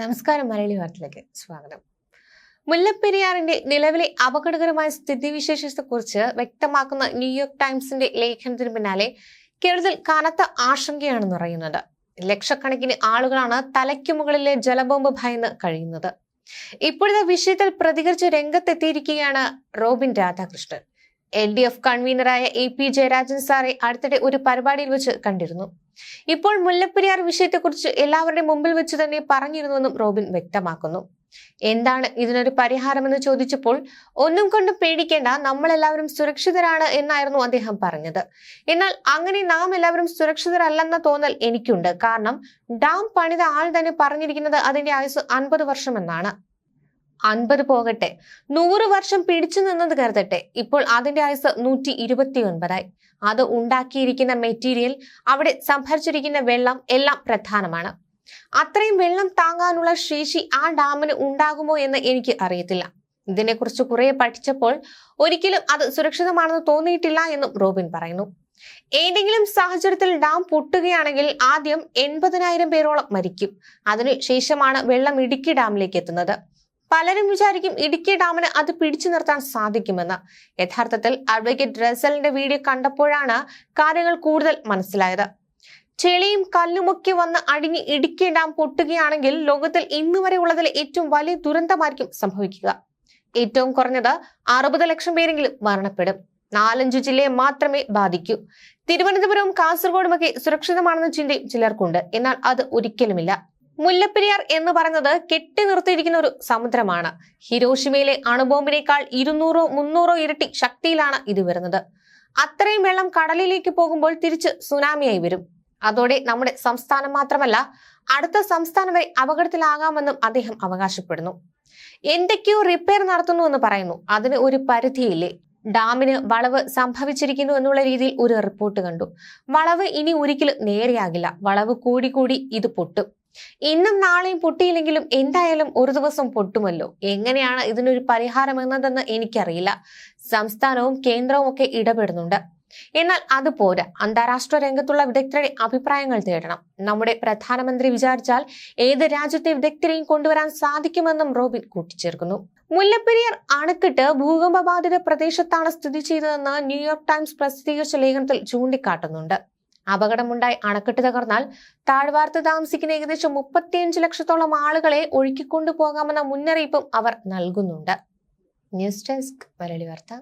നമസ്കാരം മലയാളി വാർത്തയിലേക്ക് സ്വാഗതം. മുല്ലപ്പെരിയാറിന്റെ നിലവിലെ അപകടകരമായ സ്ഥിതിവിശേഷത്തെക്കുറിച്ച് വ്യക്തമാക്കുന്ന ന്യൂയോർക്ക് ടൈംസിന്റെ ലേഖനത്തിന് പിന്നാലെ കേരളത്തിൽ കനത്ത ആശങ്കയാണ് നിറയുന്നത് ലക്ഷക്കണക്കിന് ആളുകളാണ് തലയ്ക്കു മുകളിലെ ജലബോംബ് ഭയന്ന് കഴിയുന്നത്. ഇപ്പോഴത്തെ വിഷയത്തിൽ പ്രതികരിച്ച് രംഗത്തെത്തിയിരിക്കുകയാണ് Robin Radhakrishnan. L D F കൺവീനറായ A P Jayarajan സാറെ അടുത്തിടെ ഒരു പരിപാടിയിൽ വെച്ച് കണ്ടിരുന്നു. ഇപ്പോൾ മുല്ലപ്പെരിയാർ വിഷയത്തെക്കുറിച്ച് എല്ലാവരുടെയും മുമ്പിൽ വെച്ച് തന്നെ പറഞ്ഞിരുന്നുവെന്നും റോബിൻ വ്യക്തമാക്കുന്നു. എന്താണ് ഇതിനൊരു പരിഹാരമെന്ന് ചോദിച്ചപ്പോൾ ഒന്നും കൊണ്ടും പേടിക്കേണ്ട നമ്മളെല്ലാവരും സുരക്ഷിതരാണ് എന്നായിരുന്നു അദ്ദേഹം പറഞ്ഞത്. എന്നാൽ അങ്ങനെ നാം എല്ലാവരും സുരക്ഷിതരല്ലെന്ന തോന്നൽ എനിക്കുണ്ട്. കാരണം ഡാം പണിത ആൾ തന്നെ പറഞ്ഞിരിക്കുന്നത് അതിന്റെ ആയുസ് അൻപത് വർഷമെന്നാണ്. അൻപത് പോകട്ടെ. നൂറ് വർഷം പിടിച്ചു നിന്നത് കരുതട്ടെ. ഇപ്പോൾ അതിന്റെ ആയുസ് നൂറ്റി ഇരുപത്തി ഒൻപതായി അത് ഉണ്ടാക്കിയിരിക്കുന്ന മെറ്റീരിയൽ അവിടെ സംഭരിച്ചിരിക്കുന്ന വെള്ളം എല്ലാം പ്രധാനമാണ്. അത്രയും വെള്ളം താങ്ങാനുള്ള ശേഷി ആ ഡാമിന് ഉണ്ടാകുമോ എന്ന് എനിക്ക് അറിയത്തില്ല. ഇതിനെക്കുറിച്ച് കുറെ പഠിച്ചപ്പോൾ ഒരിക്കലും അത് സുരക്ഷിതമാണെന്ന് തോന്നിയിട്ടില്ല എന്നും റോബിൻ പറയുന്നു. ഏതെങ്കിലും സാഹചര്യത്തിൽ ഡാം പൊട്ടുകയാണെങ്കിൽ ആദ്യം എൺപതിനായിരം പേരോളം മരിക്കും. അതിനുശേഷമാണ് വെള്ളം ഇടുക്കി ഡാമിലേക്ക് എത്തുന്നത്. പലരും വിചാരിക്കും ഇടുക്കി ഡാമിന് അത് പിടിച്ചു നിർത്താൻ സാധിക്കുമെന്ന്. യഥാർത്ഥത്തിൽ അഡ്വക്കേറ്റ് റസലിന്റെ വീഡിയോ കണ്ടപ്പോഴാണ് കാര്യങ്ങൾ കൂടുതൽ മനസ്സിലായത്. ചെളിയും കല്ലുമൊക്കെ വന്ന് അടിഞ്ഞ് ഇടുക്കി ഡാം പൊട്ടുകയാണെങ്കിൽ ലോകത്തിൽ ഇന്ന് വരെ ഉള്ളതിൽ ഏറ്റവും വലിയ ദുരന്തമായിരിക്കും സംഭവിക്കുക. ഏറ്റവും കുറഞ്ഞത് അറുപത് ലക്ഷം പേരെങ്കിലും മരണപ്പെടും. നാലഞ്ചു ജില്ലയെ മാത്രമേ ബാധിക്കൂ. തിരുവനന്തപുരവും കാസർഗോഡുമൊക്കെ സുരക്ഷിതമാണെന്ന ചിന്തയും ചിലർക്കുണ്ട്. എന്നാൽ അത് ഒരിക്കലുമില്ല. മുല്ലപ്പെരിയാർ എന്ന് പറയുന്നത് കെട്ടി നിർത്തിയിരിക്കുന്ന ഒരു സമുദ്രമാണ്. ഹിരോഷിമയിലെ അണുബോംബിനേക്കാൾ ഇരുന്നൂറോ മുന്നൂറോ ഇരട്ടി ശക്തിയിലാണ് ഇത് വരുന്നത്. അത്രയും വെള്ളം കടലിലേക്ക് പോകുമ്പോൾ തിരിച്ച് സുനാമിയായി വരും. അതോടെ നമ്മുടെ സംസ്ഥാനം മാത്രമല്ല അടുത്ത സംസ്ഥാനം വരെ അപകടത്തിലാകാമെന്നും അദ്ദേഹം അവകാശപ്പെടുന്നു. എന്തൊക്കെയോ റിപ്പയർ നടത്തുന്നു എന്ന് പറയുന്നു. അതിന് ഒരു പരിധിയില്ലേ? ഡാമിന് വളവ് സംഭവിച്ചിരിക്കുന്നു എന്നുള്ള രീതിയിൽ ഒരു റിപ്പോർട്ട് കണ്ടു. വളവ് ഇനി ഒരിക്കലും നേരെയാകില്ല. വളവ് കൂടി കൂടി ഇത് പൊട്ടും. ഇന്നും നാളെയും പൊട്ടിയില്ലെങ്കിലും എന്തായാലും ഒരു ദിവസം പൊട്ടുമല്ലോ. എങ്ങനെയാണ് ഇതിനൊരു പരിഹാരം എന്നതെന്ന് എനിക്കറിയില്ല. സംസ്ഥാനവും കേന്ദ്രവും ഒക്കെ ഇടപെടുന്നുണ്ട്. എന്നാൽ അത് പോരാ. അന്താരാഷ്ട്ര രംഗത്തുള്ള വിദഗ്ധരുടെ അഭിപ്രായങ്ങൾ തേടണം. നമ്മുടെ പ്രധാനമന്ത്രി വിചാരിച്ചാൽ ഏത് രാജ്യത്തെ വിദഗ്ധരെയും കൊണ്ടുവരാൻ സാധിക്കുമെന്നും റോബിൻ കൂട്ടിച്ചേർക്കുന്നു. മുല്ലപ്പെരിയാർ അണക്കെട്ട് ഭൂകമ്പ ബാധിത പ്രദേശത്താണ് സ്ഥിതി ചെയ്തതെന്ന് ന്യൂയോർക്ക് ടൈംസ് പ്രസിദ്ധീകരിച്ച ലേഖനത്തിൽ ചൂണ്ടിക്കാട്ടുന്നുണ്ട്. അപകടമുണ്ടായി അണക്കെട്ട് തകർന്നാൽ താഴ്വാർത്ത് താമസിക്കുന്ന ഏകദേശം മുപ്പത്തിയഞ്ച് ലക്ഷത്തോളം ആളുകളെ ഒഴുക്കിക്കൊണ്ടു പോകാമെന്ന മുന്നറിയിപ്പും അവർ നൽകുന്നുണ്ട്. ന്യൂസ് ഡെസ്ക് മലയാളി വാർത്ത.